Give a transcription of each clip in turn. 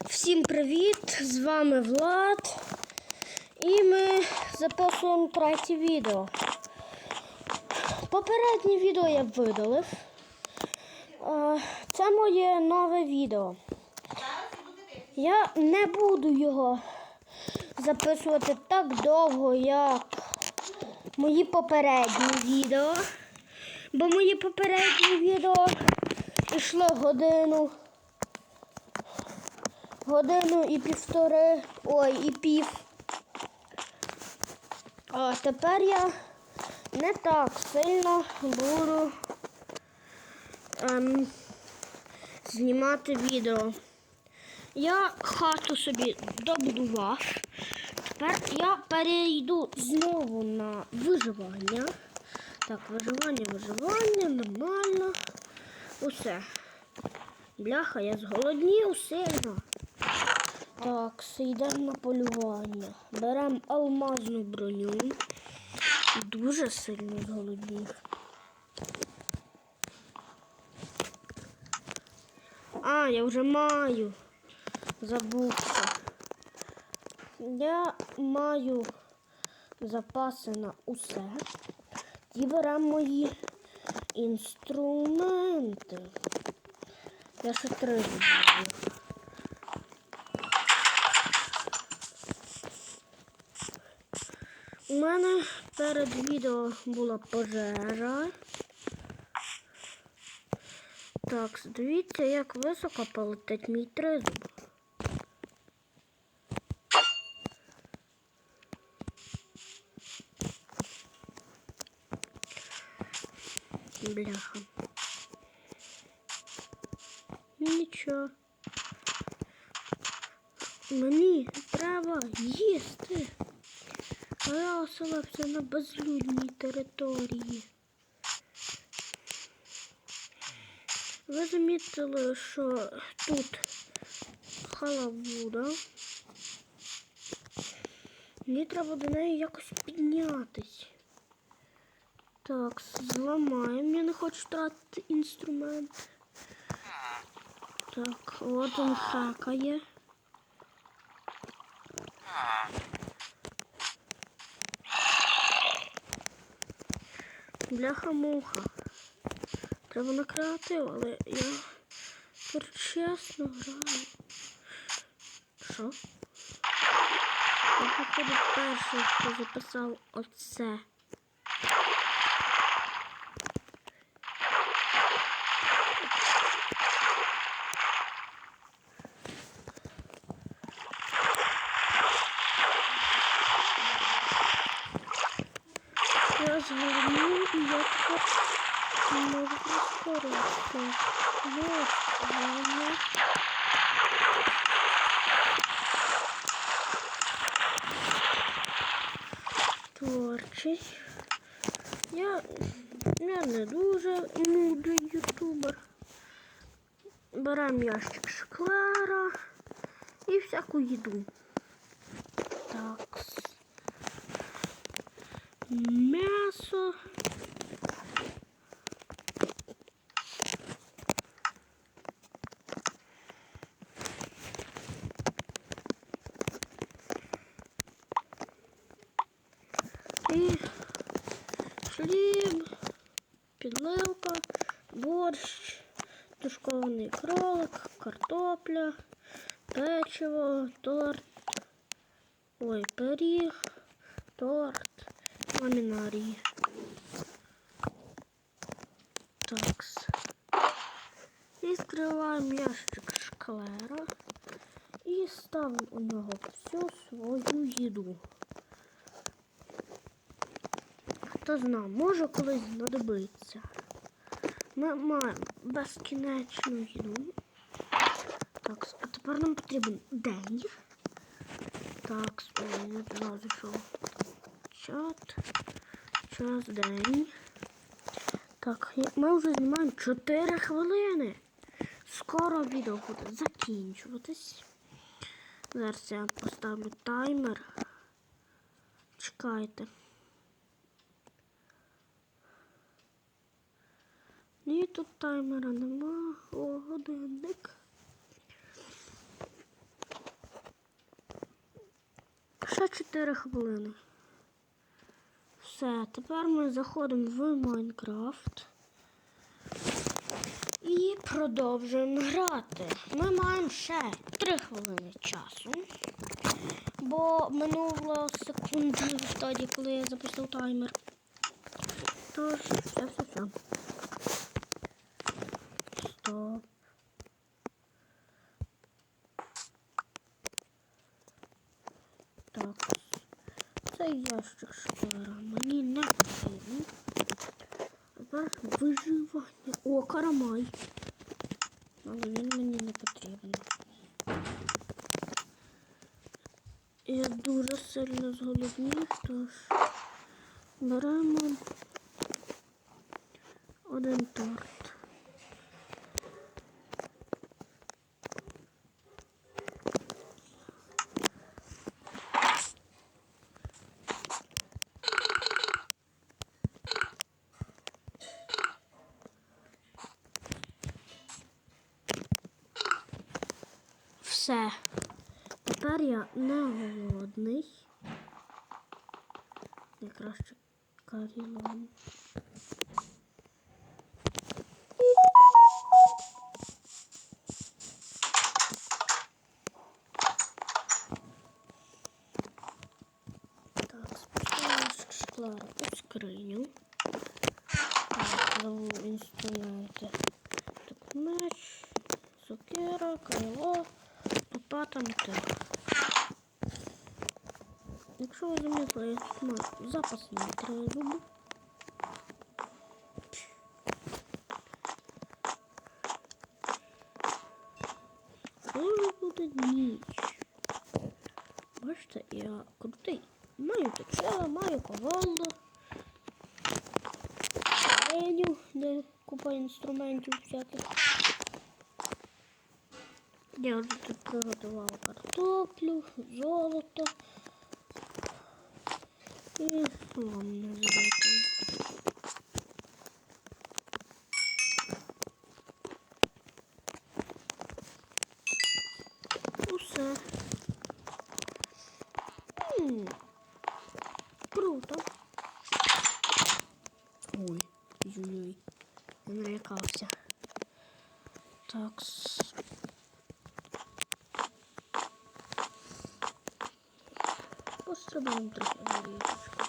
Всім привіт! З вами Влад. І ми записуємо третє відео. Попереднє відео я видалив. Це моє нове відео. Я не буду його записувати так довго, як мої попередні відео. Бо мої попередні відео йшло годину. Годину і півтори. Ой, і пів. А тепер я не так сильно буду ем, знімати відео. Я хату собі добудував. Тепер я перейду знову на виживання. Так, виживання, виживання, нормально. Усе. Бляха, я зголоднів сильно. Так, йдемо на полювання. Беремо алмазну броню. Дуже сильно зголоднів. А, я вже маю. Забувся. Я маю запаси на усе. І беремо мої інструменти. Я ще три зроблю. У мене перед відео була пожежа. Так, дивіться, як високо полетить мій тризуб. Бляха. Нічого. Мені треба їсти. Я оселився на безлюдній території. Ви замітили, що тут халабуда. Мені треба до неї якось піднятись. Так, зламаємо. Я не хочу втратити інструмент. Так, от він хакає. Бляха-муха. Треба на креатив, але я чесно граю. Що? Я походу перший, хто записав оце. Я зверну і я тепер можу прискоритися. Вот, воно. Творчість. Я, я не дуже мудрий ютубер. Беремо ящик шклера і всяку їду. Так. М'ясо. І хліб, підливка, борщ, тушкований кролик, картопля, печиво, торт, ой, пиріг, торт, Ламінарій. Такс. Відкриваємо ящик шклера і ставимо у нього всю свою їду. Хто зна, може колись знадобиться. Ми маємо безкінечну їду. Так, а тепер нам потрібен день. Так, ой, не зайшов. Чат. Час день. Так, ми вже знімаємо 4 хвилини. Скоро відео буде закінчуватись. Зараз я поставлю таймер. Чекайте. Ні, тут таймера нема. О, годинник. Ще 4 хвилини. Все, тепер ми заходимо в Майнкрафт. І продовжуємо грати. Ми маємо ще 3 хвилини часу. Бо минуло секунди тоді, коли я запустив таймер. Тож, все, все, все. Стоп. Так. Цей ящик школа мені не потрібен. Тепер виживання. О, карамай. Але він мені не потрібен. Я дуже сильно зголоднів, тож беремо один торт. Все. Тепер я не голодний. Я краще карілон. Так, спускаємо шклара у скриню. Так, знову інструменти. Так, меч, сокира, кайло, мотик. Якщо ви замітили, я тут маю запасний трезуб. Коли буде ніч. Бачите, я крутий. Маю течела, маю ковалду. Меню, де купа інструментів всяких. Я вже тут приготувала картоплю, золото. І вам не забути. Усе. Круто. Ой, ой-ой. Я налякався. Так. с- Пострибаємо трохи в річку.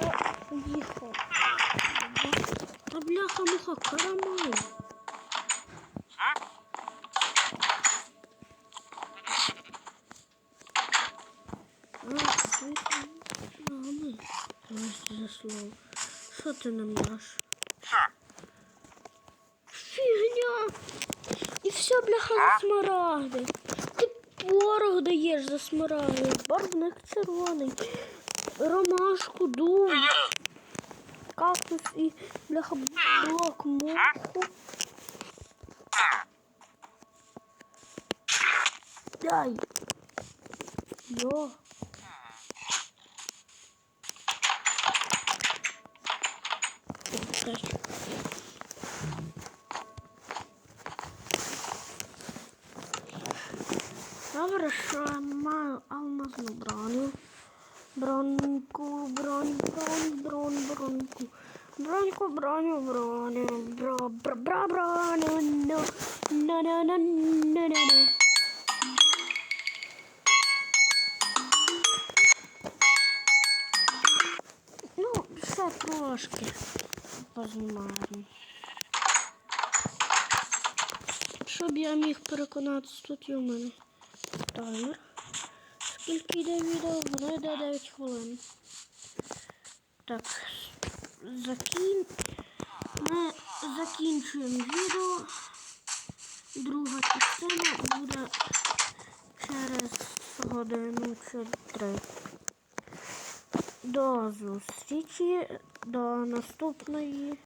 Я поїхав. Та бляха-муха, карамель. А, слухай, мами. Ось за слово. Що ти нам даш? Фігня! І все, бляха, за смарагди. Ти порох даєш за смарагди. Барвник червоний. Ромашку, дуб. Кактус і бляха блок моху. Дай. Йо. Так. Добре, що я маю алмазну броню. Броньку, бронь, бронь, бронь, броньку. Броньку, броню, броню, бро, бро, бро, броню, ну, на, на, на, на, на, на. Ну, ще трошки познімаємо. Щоб я міг переконатися, тут є у мене таймер. Скільки йде відео? Воно йде 9 хвилин. Так, закін... Ми закінчуємо відео. Друга частина буде через годину чи три. До зустрічі, до наступної.